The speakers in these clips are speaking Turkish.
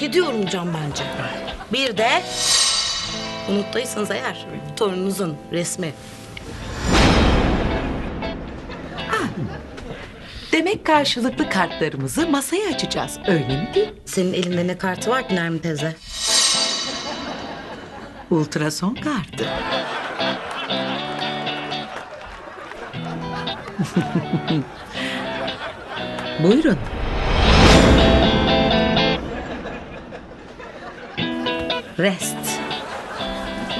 hak ediyor olacağım bence. Bir de unuttuysanız eğer torununuzun resmi. Demek karşılıklı kartlarımızı masaya açacağız. Öyle mi değil? Senin elinde ne kartı var ki Nermin teyze? Ultrason kartı. Buyurun. Rest.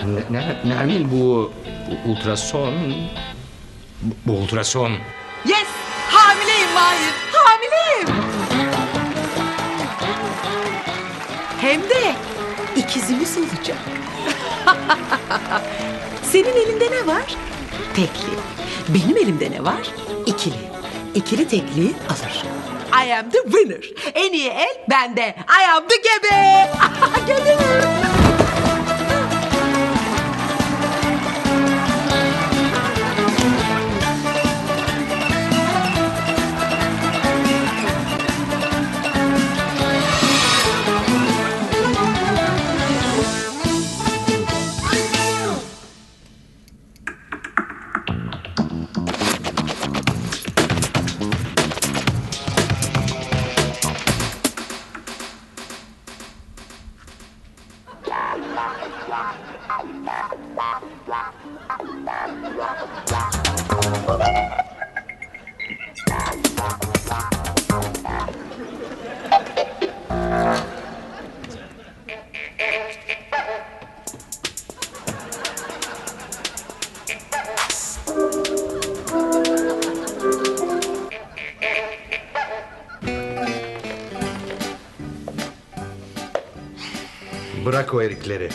Ne- ne- Nermin bu ultrason... Bu, ultrason... Yes! Hamileyim Mahir. Hamileyim. Hem de ikizimiz olacak. Senin elinde ne var? Tekli. Benim elimde ne var? İkili. İkili tekliği alır. I am the winner. En iyi el bende. I am the gebe. Gebe. Thank you. Bırak o erikleri.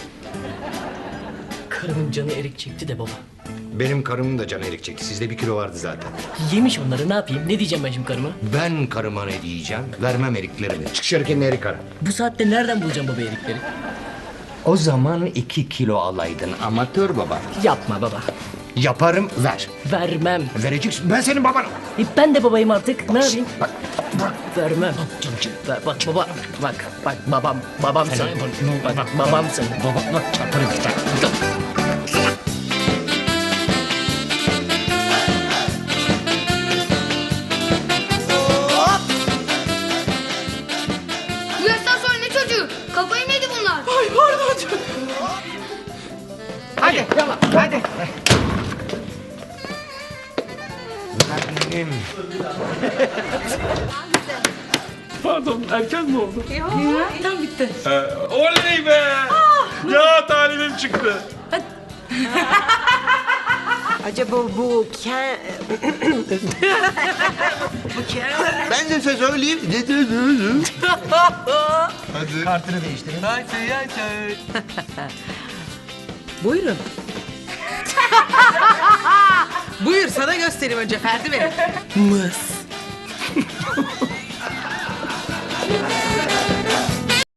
Karımın canı erik çekti de baba. Benim karımın da canı erik çekti. Sizde bir kilo vardı zaten. Yemiş onları ne yapayım? Ne diyeceğim ben şimdi karıma? Ben karıma ne diyeceğim? Vermem eriklerini. Çık kendine erik ara. Bu saatte nereden bulacağım baba erikleri? O zaman iki kilo alaydın amatör baba. Yapma baba. Yaparım ver. Vermem. Vereceksin. Ben senin babanım. E, ben de babayım artık. Ne yapayım? Bak. Vermem. Ver, bak baba. Bak bak babam. Babamsın. Bak babamsın. Baba bak çarparım yaştan sonra ne bunlar? Hadi yallah hadi. Benim. Pardon erken mi oldu? Tam bitti. Oley be! Ya talibim çıktı. Acaba bu ke... Ben de size söyleyeyim. Hadi. Kartını değiştirin. Ay. Buyurun. Buyur sana göstereyim önce Ferdi Bey. Mıs.